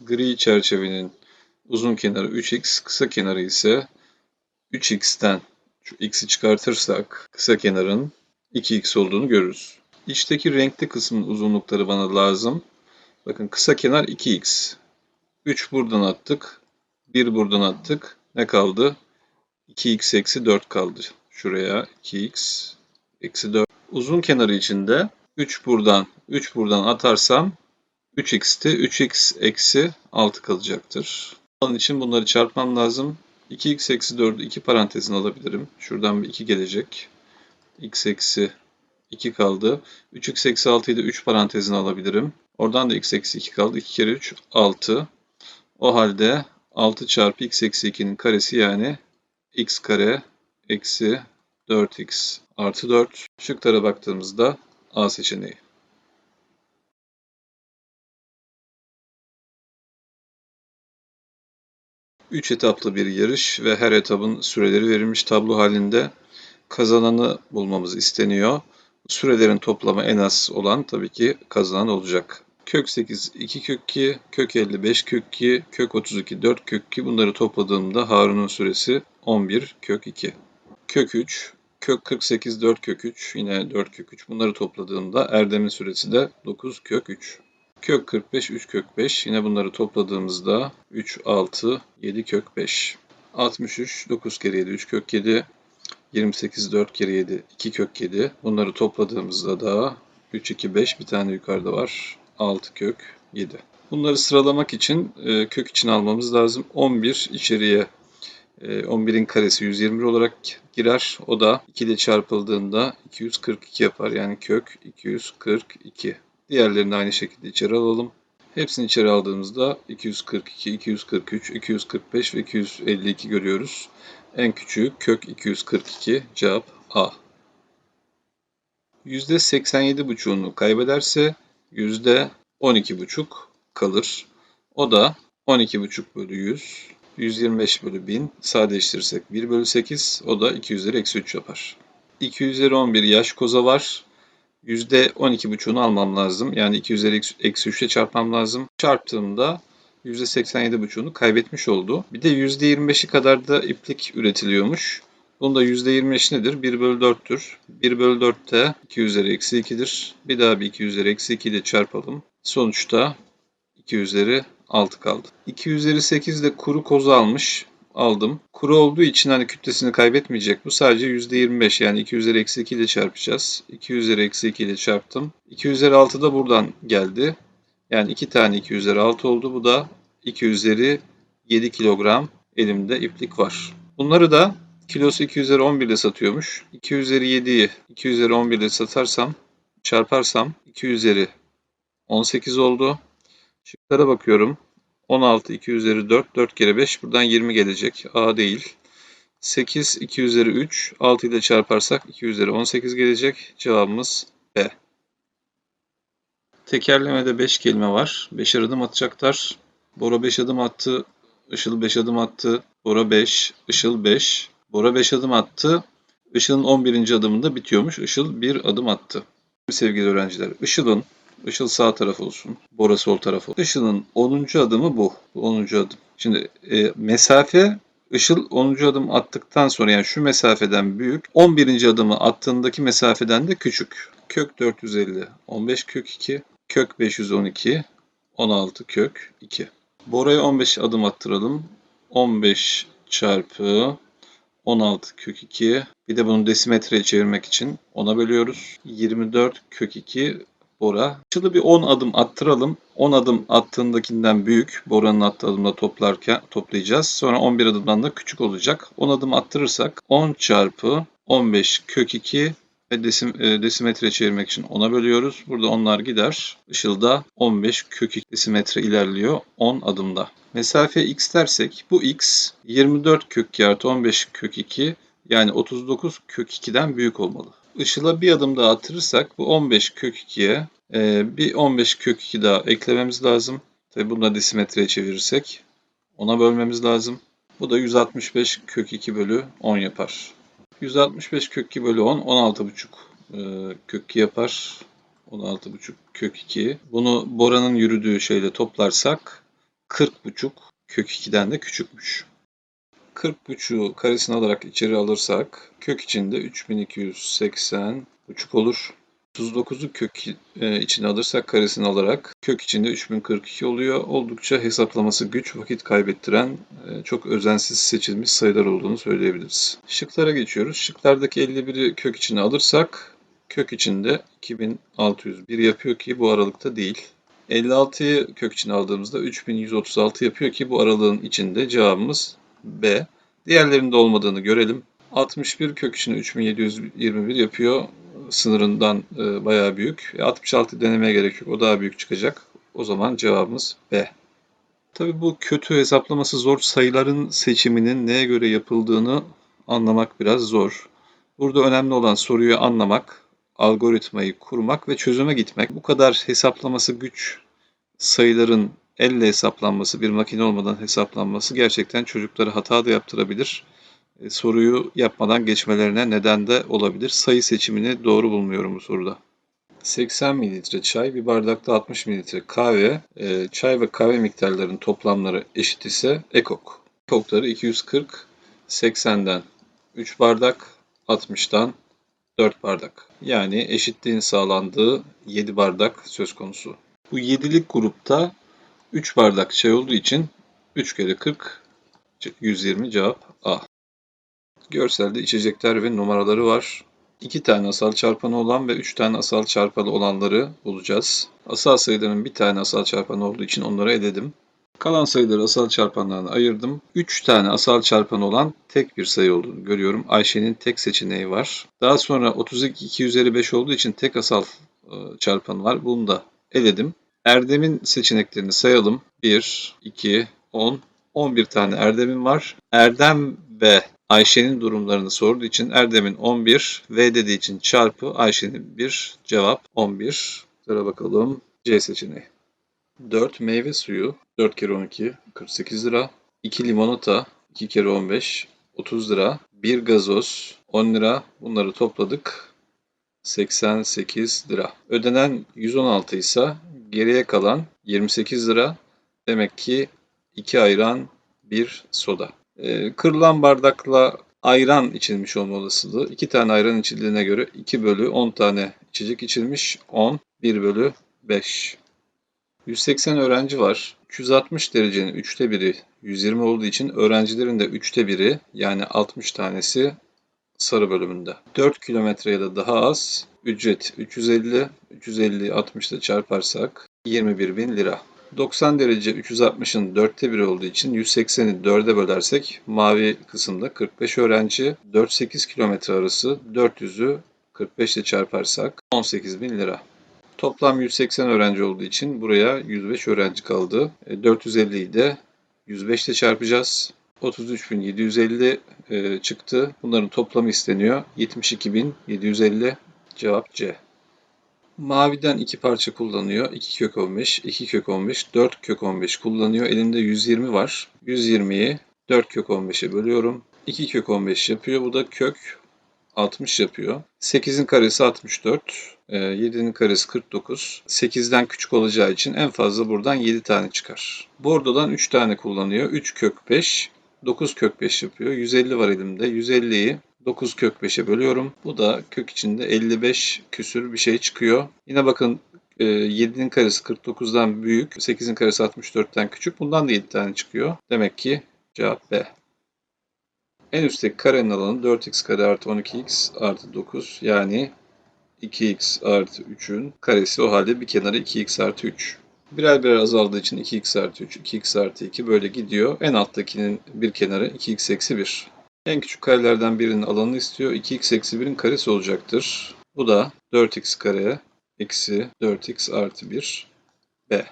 Gri çerçevenin uzun kenarı 3x, kısa kenarı ise 3x'ten şu x'i çıkartırsak kısa kenarın 2x olduğunu görürüz. İçteki renkli kısmın uzunlukları bana lazım. Bakın kısa kenar 2x. 3 buradan attık. 1 buradan attık. Ne kaldı? 2x eksi 4 kaldı. Şuraya 2x eksi 4. Uzun kenarı içinde 3 buradan 3 buradan atarsam 3x'ti. 3x eksi 6 kalacaktır. Onun için bunları çarpmam lazım. 2x eksi 4'ü 2 parantezine alabilirim. Şuradan bir 2 gelecek. x eksi 2 kaldı. 3x eksi 6'yı da 3 parantezine alabilirim. Oradan da x eksi 2 kaldı. 2 kere 3 6. O halde 6 çarpı x eksi 2'nin karesi yani x kare eksi 4x artı 4. Şıklara baktığımızda A seçeneği. Üç etaplı bir yarış ve her etapın süreleri verilmiş tablo halinde kazananı bulmamız isteniyor. Sürelerin toplamı en az olan tabii ki kazanan olacak. Kök 8 2 kök 2, kök 55 kök 2, kök 32 4 kök 2 bunları topladığımda Harun'un süresi 11 kök 2. Kök 3, kök 48 4 kök 3 yine 4 kök 3 bunları topladığımda Erdem'in süresi de 9 kök 3. Kök 45 3 kök 5 yine bunları topladığımızda 3 6 7 kök 5. 63 9 kere 7 3 kök 7 28 4 kere 7 2 kök 7 bunları topladığımızda da 3 2 5 bir tane yukarıda var 6 kök 7. Bunları sıralamak için e, kök için almamız lazım. 11 içeriye e, 11'in karesi 121 olarak girer. O da 2 ile çarpıldığında 242 yapar. Yani kök 242. Diğerlerini aynı şekilde içeri alalım. Hepsini içeri aldığımızda 242, 243, 245 ve 252 görüyoruz. En küçüğü kök 242. Cevap A. %87,5'unu kaybederse %12,5 kalır. O da 12,5 bölü 100, 125 bölü 1000 sadeleştirirsek 1 bölü 8 o da 2 üzeri eksi 3 yapar. 2 üzeri 11 yaş koza var. %12,5'unu almam lazım. Yani 2 üzeri eksi 3 ile çarpmam lazım. Çarptığımda %87,5'unu kaybetmiş oldu. Bir de %25'i kadar da iplik üretiliyormuş. Bunda %25 nedir? 1 bölü 4'tür. 1 bölü 4 de 2 üzeri eksi 2'dir. Bir daha bir 2 üzeri eksi 2 ile çarpalım. Sonuçta 2 üzeri 6 kaldı. 2 üzeri 8 de kuru kozu almış. Aldım. Kuru olduğu için hani kütlesini kaybetmeyecek. Bu sadece %25 yani 2 üzeri eksi 2 ile çarpacağız. 2 üzeri eksi 2 ile çarptım. 2 üzeri 6 da buradan geldi. Yani 2 tane 2 üzeri 6 oldu. Bu da 2 üzeri 7 kilogram elimde iplik var. Bunları da kilosu 2 üzeri 11 ile satıyormuş. 2 üzeri 7'yi 2 üzeri 11 ile satarsam çarparsam 2 üzeri 18 oldu. Şıklara bakıyorum. 16 2 üzeri 4 4 kere 5 buradan 20 gelecek. A değil. 8 2 üzeri 3 6 ile çarparsak 2 üzeri 18 gelecek. Cevabımız B. Tekerlemede 5 kelime var. 5 adım atacaklar. Bora 5 adım attı. Işıl 5 adım attı. Bora 5. Işıl 5. Bora 5 adım attı. Işıl'ın 11. adımında bitiyormuş. Işıl 1 adım attı. Sevgili öğrenciler, Işıl'ın Işıl sağ taraf olsun. Bora sol taraf olsun. Işıl'ın 10. adımı bu. Bu 10. adım. Şimdi e, mesafe Işıl 10. adım attıktan sonra yani şu mesafeden büyük. 11. adımı attığındaki mesafeden de küçük. Kök 450, 15 kök 2, kök 512, 16 kök 2. Bora'ya 15 adım attıralım. 15 çarpı 16 kök 2. Bir de bunu desimetreye çevirmek için 10'a bölüyoruz. 24 kök 2 Bora. Şurada bir 10 adım attıralım. 10 adım attığındakinden büyük. Bora'nın attığı adımda toplarken toplayacağız. Sonra 11 adımdan da küçük olacak. 10 adım attırırsak 10 çarpı 15 kök 2 ve desim, e, desimetre çevirmek için 10'a bölüyoruz. Burada onlar gider. Işılda 15 kök 2 desimetre ilerliyor 10 adımda. Mesafe x dersek bu x 24 kök 2 artı 15 kök 2 yani 39 kök 2'den büyük olmalı. Işıl'a bir adım daha attırırsak bu 15 kök 2'ye e, bir 15 kök 2 daha eklememiz lazım. Tabi bunu da desimetreye çevirirsek ona bölmemiz lazım. Bu da 165 kök 2 bölü 10 yapar. 165 kök 2 bölü 10 16,5 e, kök 2 yapar. 16,5 kök 2. Bunu Bora'nın yürüdüğü şeyle toplarsak 40 buçuk kök 2'den de küçükmüş. 40 buçuğu karesini alarak içeri alırsak kök içinde 3280 buçuk olur. 39'u kök e, içine alırsak karesini alarak kök içinde 3042 oluyor. Oldukça hesaplaması güç, vakit kaybettiren e, çok özensiz seçilmiş sayılar olduğunu söyleyebiliriz. Şıklara geçiyoruz. Şıklardaki 51'i kök içine alırsak kök içinde 2601 yapıyor ki bu aralıkta değil. 56'yı kök içine aldığımızda 3136 yapıyor ki bu aralığın içinde cevabımız B. Diğerlerinde olmadığını görelim. 61 kök içine 3721 yapıyor. Sınırından e, bayağı büyük. E, 66 denemeye gerek yok. O daha büyük çıkacak. O zaman cevabımız B. Tabii bu kötü hesaplaması zor sayıların seçiminin neye göre yapıldığını anlamak biraz zor. Burada önemli olan soruyu anlamak, algoritmayı kurmak ve çözüme gitmek. Bu kadar hesaplaması güç sayıların elle hesaplanması, bir makine olmadan hesaplanması gerçekten çocuklara hata da yaptırabilir. E, soruyu yapmadan geçmelerine neden de olabilir. Sayı seçimini doğru bulmuyorum bu soruda. 80 mililitre çay, bir bardakta 60 mililitre kahve, e, çay ve kahve miktarlarının toplamları eşit ise ekok. Ekokları 240, 80'den 3 bardak, 60'dan 4 bardak. Yani eşitliğin sağlandığı 7 bardak söz konusu. Bu 7'lik grupta 3 bardak çay olduğu için 3 kere 40 120 cevap A. Görselde içecekler ve numaraları var. 2 tane asal çarpanı olan ve 3 tane asal çarpanı olanları bulacağız. Asal sayıların bir tane asal çarpanı olduğu için onları eledim. Kalan sayıları asal çarpanlarına ayırdım. 3 tane asal çarpanı olan tek bir sayı olduğunu görüyorum. Ayşe'nin tek seçeneği var. Daha sonra 32 2 üzeri 5 olduğu için tek asal e, çarpanı var. Bunu da eledim. Erdem'in seçeneklerini sayalım. 1, 2, 10, 11 tane Erdem'in var. Erdem ve Ayşe'nin durumlarını sorduğu için Erdem'in 11, V dediği için çarpı Ayşe'nin 1 cevap 11. Sıra bakalım C seçeneği. 4 meyve suyu 4 kere 12 48 lira. 2 limonata 2 kere 15 30 lira. 1 gazoz 10 lira. Bunları topladık. 88 lira. Ödenen 116 ise geriye kalan 28 lira. Demek ki 2 ayran, 1 soda. Ee, kırılan bardakla ayran içilmiş olma olasılığı. 2 tane ayran içildiğine göre 2 bölü 10 tane içecek içilmiş. 10, 1 bölü 5. 180 öğrenci var. 360 derecenin 3'te biri 120 olduğu için öğrencilerin de 3'te 1'i yani 60 tanesi sarı bölümünde. 4 kilometre ya da daha az ücret 350. 350'yi 60 ile çarparsak 21 bin lira. 90 derece 360'ın dörtte biri olduğu için 180'i dörde bölersek mavi kısımda 45 öğrenci 4-8 kilometre arası 400'ü 45 ile çarparsak 18 bin lira. Toplam 180 öğrenci olduğu için buraya 105 öğrenci kaldı. 450'yi de 105 ile çarpacağız. 33.750 e, çıktı. Bunların toplamı isteniyor. 72.750 cevap C. Maviden iki parça kullanıyor. 2 kök 15, 2 kök 15, 4 kök 15 kullanıyor. Elimde 120 var. 120'yi 4 kök 15'e bölüyorum. 2 kök 15 yapıyor. Bu da kök 60 yapıyor. 8'in karesi 64. 7'nin karesi 49. 8'den küçük olacağı için en fazla buradan 7 tane çıkar. Bordodan 3 tane kullanıyor. 3 kök 5. 9 kök 5 yapıyor. 150 var elimde. 150'yi 9 kök 5'e bölüyorum. Bu da kök içinde 55 küsür bir şey çıkıyor. Yine bakın 7'nin karesi 49'dan büyük, 8'in karesi 64'ten küçük. Bundan da 7 tane çıkıyor. Demek ki cevap B. En üstteki karenin alanı 4x kare artı 12x artı 9 yani 2x artı 3'ün karesi o halde bir kenarı 2x artı 3. Birer birer azaldığı için 2x artı 3, 2x artı 2 böyle gidiyor. En alttakinin bir kenarı 2x eksi 1. En küçük karelerden birinin alanını istiyor. 2x eksi 1'in karesi olacaktır. Bu da 4x kare eksi 4x artı 1 b.